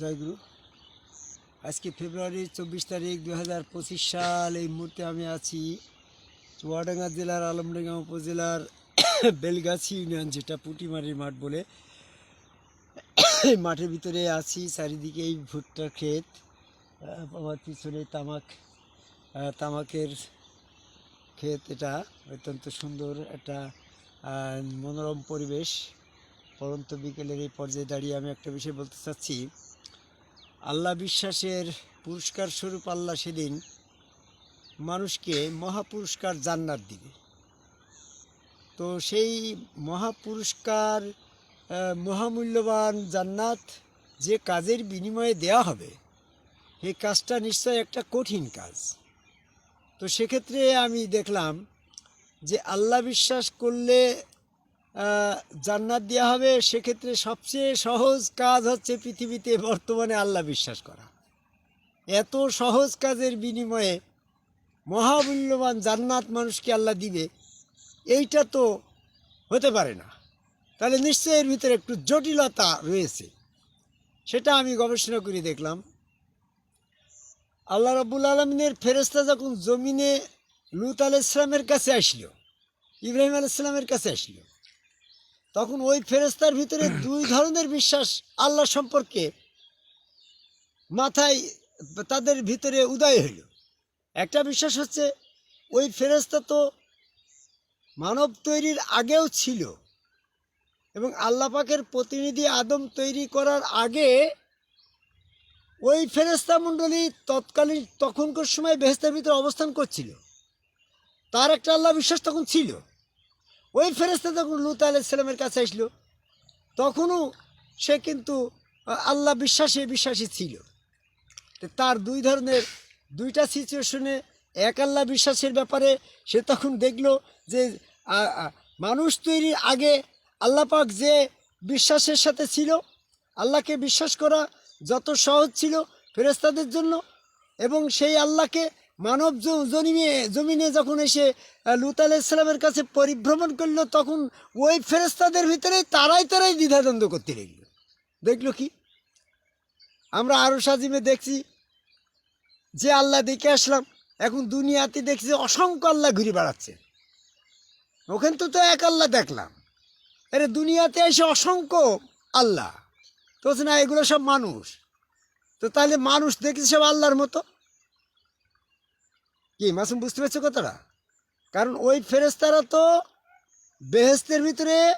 জয়গুরু। আজকে ফেব্রুয়ারির চব্বিশ তারিখ দু হাজার পঁচিশ সাল। এই মুহূর্তে আমি আছি চুয়াডাঙ্গা জেলার আলমডাঙ্গা উপজেলার বেলগাছি ইউনিয়ন, যেটা পুটিমারির মাঠ বলে। মাঠের ভিতরে আছি, চারিদিকে এই ভুট্টার ক্ষেত আমার পিছনে তামাক তামাকের ক্ষেত এটা, অত্যন্ত সুন্দর একটা মনোরম পরিবেশ। পরন্ত বিকেলের এই পর্যায়ে দাঁড়িয়ে আমি একটা বিষয় বলতে চাচ্ছি। আল্লাহ বিশ্বাসের পুরস্কার স্বরূপ আল্লাহ সেদিন মানুষকে মহাপুরস্কার জান্নাত দিবে। তো সেই মহাপুরস্কার মহামূল্যবান জান্নাত যে কাজের বিনিময়ে দেয়া হবে এই কাজটা নিশ্চয় একটা কঠিন কাজ। তো সেক্ষেত্রে আমি দেখলাম যে আল্লাহ বিশ্বাস করলে জান্নাত দেওয়া হবে, সেক্ষেত্রে সবচেয়ে সহজ কাজ হচ্ছে পৃথিবীতে বর্তমানে আল্লাহ বিশ্বাস করা। এত সহজ কাজের বিনিময়ে মহামূল্যবান জান্নাত মানুষকে আল্লাহ দিবে, এইটা তো হতে পারে না। তাহলে নিশ্চয়ই এর ভিতরে একটু জটিলতা রয়েছে। সেটা আমি গবেষণা করে দেখলাম। আল্লাহ রাবুল আলমিনের ফেরেস্তা যখন জমিনে লুত আল ইসলামের কাছে আসলো, ইব্রাহিম আল ইসলামের কাছে আসলো তখন ওই ফেরেস্তার ভিতরে দুই ধরনের বিশ্বাস আল্লাহ সম্পর্কে মাথায় তাদের ভিতরে উদয় হইল। একটা বিশ্বাস হচ্ছে, ওই ফেরেস্তা তো মানব তৈরির আগেও ছিল এবং আল্লাহ পাকের প্রতিনিধি আদম তৈরি করার আগে ওই ফেরেস্তা মণ্ডলী তৎকালীন তখনকার সময় বেহেস্তার ভিতরে অবস্থান করছিল। তার একটা আল্লাহ বিশ্বাস তখন ছিল। ওই ফেরেস্তা যখন লুত আলাইসাল্লামের কাছে আসলো। তখনও সে কিন্তু আল্লাহ বিশ্বাসে বিশ্বাসী ছিল। তার দুই ধরনের, দুইটা সিচুয়েশনে এক আল্লাহ বিশ্বাসের ব্যাপারে সে তখন দেখল যে মানুষ তৈরির আগে আল্লাহ পাক যে বিশ্বাসের সাথে ছিল, আল্লাহকে বিশ্বাস করা যত সহজ ছিল ফেরেস্তাদের জন্য এবং সেই আল্লাহকে মানব জমিনে জমিনে যখন এসে লুত আলাইসালামের কাছে পরিভ্রমণ করল, তখন ওই ফেরেস্তাদের ভিতরে তারাই তারাই দ্বিধাদ্বন্দ্ব করতে লাগল। দেখল কি? আমরা আরও সাজিমে দেখছি যে আল্লাহ দেখে আসলাম, এখন দুনিয়াতে দেখছি অসংখ্য আল্লাহ ঘুরে বেড়াচ্ছে। ওখান তো তো এক আল্লাহ দেখলাম। আরে দুনিয়াতে এসে অসংখ্য আল্লাহ। তো না, এগুলো সব মানুষ। তো তাহলে মানুষ দেখছি সব আল্লাহর মতো? কি, মাসুম বুঝতে পারছ কথাটা? কারণ ওই ফেরেস্তারা তো বেহেস্তের ভিতরে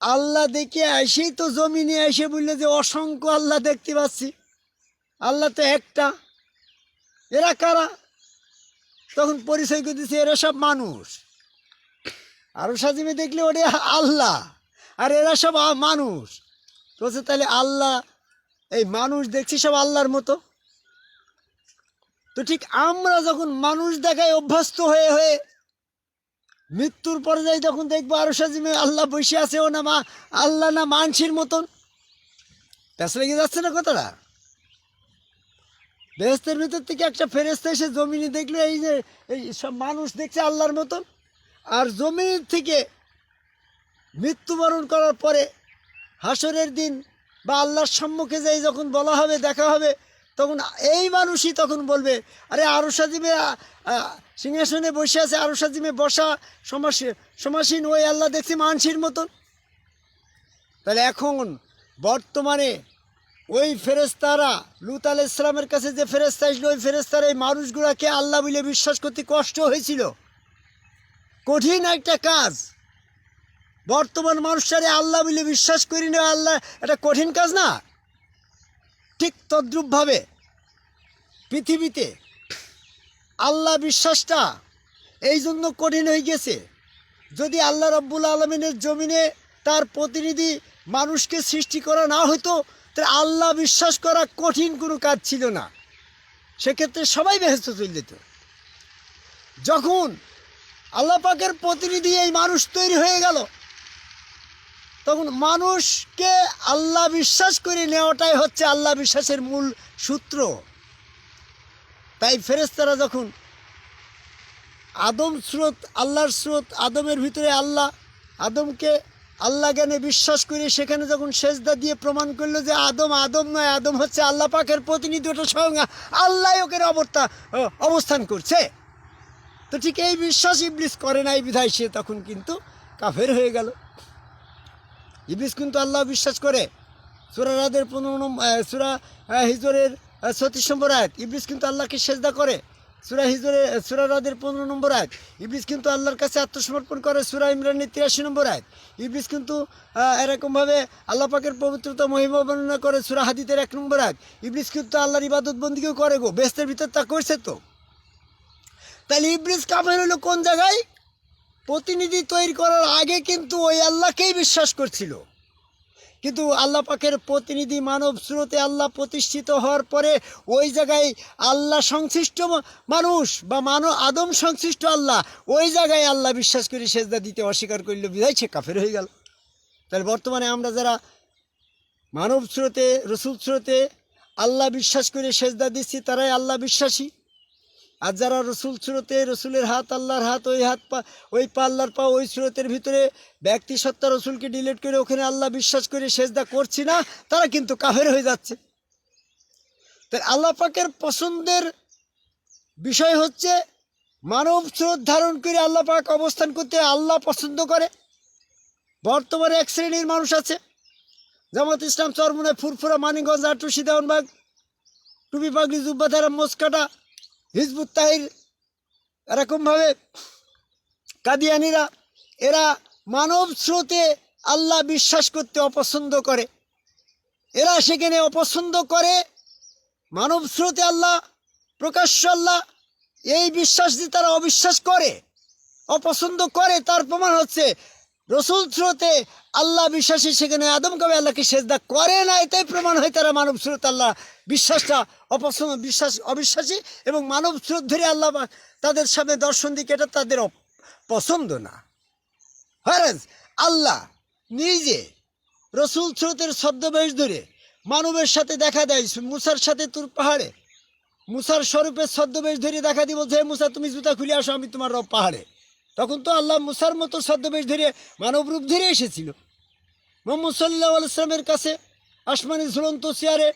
আল্লাহ দেখে এসেই তো জমিনে এসে বললে যে, অসংখ্য আল্লাহ দেখতে পাচ্ছি। আল্লাহ তো একটা। এরা কারা? তখন পরিচয় করে দিচ্ছে এরা সব মানুষ। আরও সাজিমে দেখলে ওরে আল্লাহ। আর এরা সব মানুষ। তো তাহলে আল্লাহ, এই মানুষ দেখছি সব আল্লাহর মতো। তো ঠিক আমরা যখন মানুষ দেখায় অভ্যস্ত হয়ে হয়ে মৃত্যুর পর্যায়ে যখন দেখব আরও সাজিমে আল্লাহ বসে আছে ও না মা, আল্লাহ না মানসির মতন। প্যাস লেগে যাচ্ছে না কথাটা? বেহেস্তের ভিতর থেকে একটা ফেরেস্তা এসে জমিনে দেখল, এই যে, এই সব মানুষ দেখছে আল্লাহর মতন। আর জমিনের থেকে মৃত্যুবরণ করার পরে হাসরের দিন বা আল্লাহর সম্মুখে যাই যখন বলা হবে, দেখা হবে তখন এই মানুষই তখন বলবে, আরে আরও সিংহাসনে বসে আছে আরও বসা সমাস, সমাসীন ওই আল্লাহ দেখছি মানসির মতন। তাহলে এখন বর্তমানে ওই ফেরেস্তারা লুত আল ইসলামের কাছে যে ফেরেস্তা আসলো, ওই ফেরেস্তার এই মানুষগুলাকে আল্লাহ বলে বিশ্বাস করতে কষ্ট হয়েছিল। কঠিন একটা কাজ। বর্তমান মানুষটারে আল্লাহ বলে বিশ্বাস করি না, আল্লাহ, এটা কঠিন কাজ না। ঠিক তদ্রূপভাবে পৃথিবীতে আল্লাহ বিশ্বাসটা এই জন্য কঠিন হয়ে গেছে। যদি আল্লাহ রব্বুল আলমিনের জমিনে তার প্রতিনিধি মানুষকে সৃষ্টি করা না হতো তাহলে আল্লাহ বিশ্বাস করা কঠিন কোনো কাজ ছিল না। সেক্ষেত্রে সবাই ব্যস্ত চলে যেত। যখন আল্লাহ পাকের প্রতিনিধি এই মানুষ তৈরি হয়ে গেল তখন মানুষকে আল্লাহ বিশ্বাস করে নেওয়াটাই হচ্ছে আল্লাহ বিশ্বাসের মূল সূত্র। তাই ফেরেস্তারা যখন আদম স্রোত, আল্লাহর স্রোত, আদমের ভিতরে আল্লাহ, আদমকে আল্লাহ জ্ঞানে বিশ্বাস করে সেখানে যখন সেজদা দিয়ে প্রমাণ করল যে আদম আদম নয়, আদম হচ্ছে আল্লাহ পাকের প্রতিনিধি, ওটা স্বয়ং আল্লাহ ওকের অবস্থা অবস্থান করছে। তো ঠিক এই বিশ্বাস ইবলিস করে নাই বিধায় সে তখন কিন্তু কাফের হয়ে গেল। ইবলিস কিন্তু আল্লাহ বিশ্বাস করে। সুরা রাদের পনেরো নম্বর সুরা হিজরের ছত্রিশ নম্বর আয়াত। ইবলিস কিন্তু আল্লাহকে সেজদা করে। সুরা হিজরে সুরা রাদের পনেরো নম্বর আয়াত। ইবলিস কিন্তু আল্লাহর কাছে আত্মসমর্পণ করে সুরা ইমরানের তিরাশি নম্বর আয়াত। ইবলিস কিন্তু এরকমভাবে আল্লাহ পাকের পবিত্রতা, মহিমা বর্ণনা করে সুরা হাদিতের এক নম্বর আয়াত। ইবলিস কিন্তু আল্লাহর ইবাদত বন্দিকেও করে গো। বেস্তের ভিতর তা করছে তো। তাহলে ইবলিস কাফের হলো কোন জায়গায়? প্রতিনিধি তৈরি করার আগে কিন্তু ওই আল্লাহকেই বিশ্বাস করছিল। কিন্তু আল্লাহ পাকের প্রতিনিধি মানব স্রোতে আল্লাহ প্রতিষ্ঠিত হওয়ার পরে ওই জায়গায় আল্লাহ সংশ্লিষ্ট মানুষ বা মানব আদম সংশ্লিষ্ট আল্লাহ, ওই জায়গায় আল্লাহ বিশ্বাস করে সেজদা দিতে অস্বীকার করলে বিধায় সে কাফের হয়ে গেল। তাহলে বর্তমানে আমরা যারা মানব স্রোতে, রসুল স্রোতে আল্লাহ বিশ্বাস করে সেজদা দিচ্ছি, তারাই আল্লাহ বিশ্বাসী। আর যারা রসুল স্রোতে, রসুলের হাত, আল্লাহর হাত, ওই হাত পা, ওই পা আল্লাহর পা, ওই স্রোতের ভিতরে ব্যক্তি সত্তা রসুলকে ডিলিট করে ওখানে আল্লাহ বিশ্বাস করে সেজদা করছি না, তারা কিন্তু কাফের হয়ে যাচ্ছে। তাই আল্লাহ পাকের পছন্দের বিষয় হচ্ছে মানব স্রোত ধারণ করে আল্লাহ পাক অবস্থান করতে আল্লাহ পছন্দ করে। বর্তমানে এক শ্রেণির মানুষ আছে, জামাত ইসলাম চরমুনায় ফুরফুরা, মানিকগঞ্জ আটু সিদাউনবাগ টুপি পাগলি জুব্বা ধারা মোসকাটা হিজবুত তাহির এরকমভাবে কাদিয়ানিরা, এরা মানব স্রোতে আল্লাহ বিশ্বাস করতে অপছন্দ করে। এরা সেখানে অপছন্দ করে, মানব স্রোতে আল্লাহ, প্রকাশ্য আল্লাহ এই বিশ্বাস দিয়ে তারা অবিশ্বাস করে, অপছন্দ করে, তার প্রমাণ হচ্ছে রসুল স্রোতে আল্লাহ বিশ্বাসী, সেখানে আদম কবে আল্লাহকে সেজদা করে না এটাই প্রমাণ হয় তারা মানব স্রোত আল্লাহ বিশ্বাসটা অপছন্দ বিশ্বাস অবিশ্বাসী এবং মানব স্রোত ধরে আল্লাহ তাদের সামনে দর্শন দিকে, এটা তাদের পছন্দ না। হারাজ আল্লাহ নিজে রসুল স্রোতের ছদ্মবেশ ধরে মানবের সাথে দেখা দেয়, মুসার সাথে তুর পাহাড়ে। মুসার স্বরূপের ছদ্মবেশ ধরে দেখা বলছে, "হে মুসা, তুমি জুতা খুলে আসো, আমি তোমার রব পাহাড়ে। তখন তো আল্লাহ মুসার মতো ছদ্মবেশ ধরে মানব রূপ ধরে এসেছিল। মোহাম্মদ সাল্লাহ আলাইসলামের কাছে আসমানি ঝুলন্ত চেয়ারে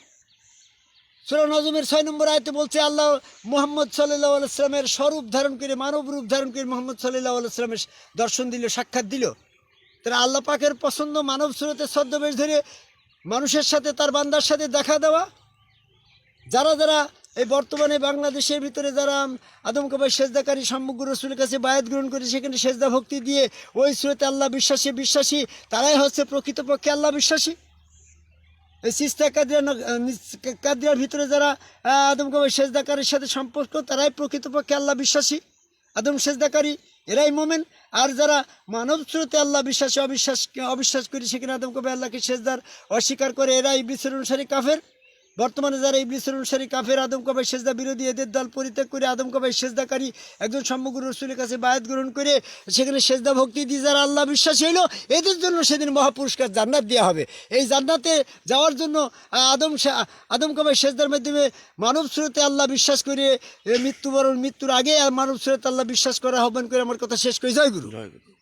সুরা নজমের ছয় নম্বর আয়তে বলছে, আল্লাহ মোহাম্মদ সাল্লাহ আলাইসলামের স্বরূপ ধারণ করে, মানব রূপ ধারণ করে মোহাম্মদ সাল্লাহ আলাইসলামের দর্শন দিল, সাক্ষাৎ দিল। তারা আল্লাহ পাকের পছন্দ মানব স্রোতে ছদ্মবেশ ধরে মানুষের সাথে, তার বান্দার সাথে দেখা দেওয়া, যারা যারা এই বর্তমানে বাংলাদেশের ভিতরে যারা আদম কবাই সেজদাকারী সম্মুখ রসুলের কাছে বায়াত গ্রহণ করে সেখানে সেজদা ভক্তি দিয়ে ওই স্রোতে আল্লাহ বিশ্বাসী বিশ্বাসী তারাই হচ্ছে প্রকৃতপক্ষে আল্লাহ বিশ্বাসী। এই সিস্তা কাদিয়া কাদিয়ার ভিতরে যারা আহ, আদম সেজদাকারীর সাথে সম্পর্ক তারাই প্রকৃতপক্ষে আল্লাহ বিশ্বাসী। আদম সেজদাকারী এরাই মোমেন। আর যারা মানব স্রোতে আল্লাহ বিশ্বাসী অবিশ্বাস অবিশ্বাস করি সেখানে আদম কবে আল্লাহকে সেজদার অস্বীকার করে এরাই ইবলিসের অনুসারী কাফের। বর্তমানে যারা ইবলিসের অনুসারী, কাফের আদম কবাই সেজদা বিরোধী, এদের দল পরিত্যাগ করে আদম কবাই সেজদাকারী একজন সমগ্র রসুলের কাছে বায়াত গ্রহণ করে সেখানে সেজদা ভক্তি দিয়ে যারা আল্লাহ বিশ্বাস হইল, এদের জন্য সেদিন মহাপুরস্কার জান্নাত দেওয়া হবে। এই জান্নাতে যাওয়ার জন্য আদম আদম কবাই সেজদার মাধ্যমে মানব স্রোতে আল্লাহ বিশ্বাস করে মৃত্যুবরণ মৃত্যুর আগে আর মানব স্রোতে আল্লাহ বিশ্বাস করা আহ্বান করে। আমার কথা শেষ করে। জয় গুরু। জয় গুরু।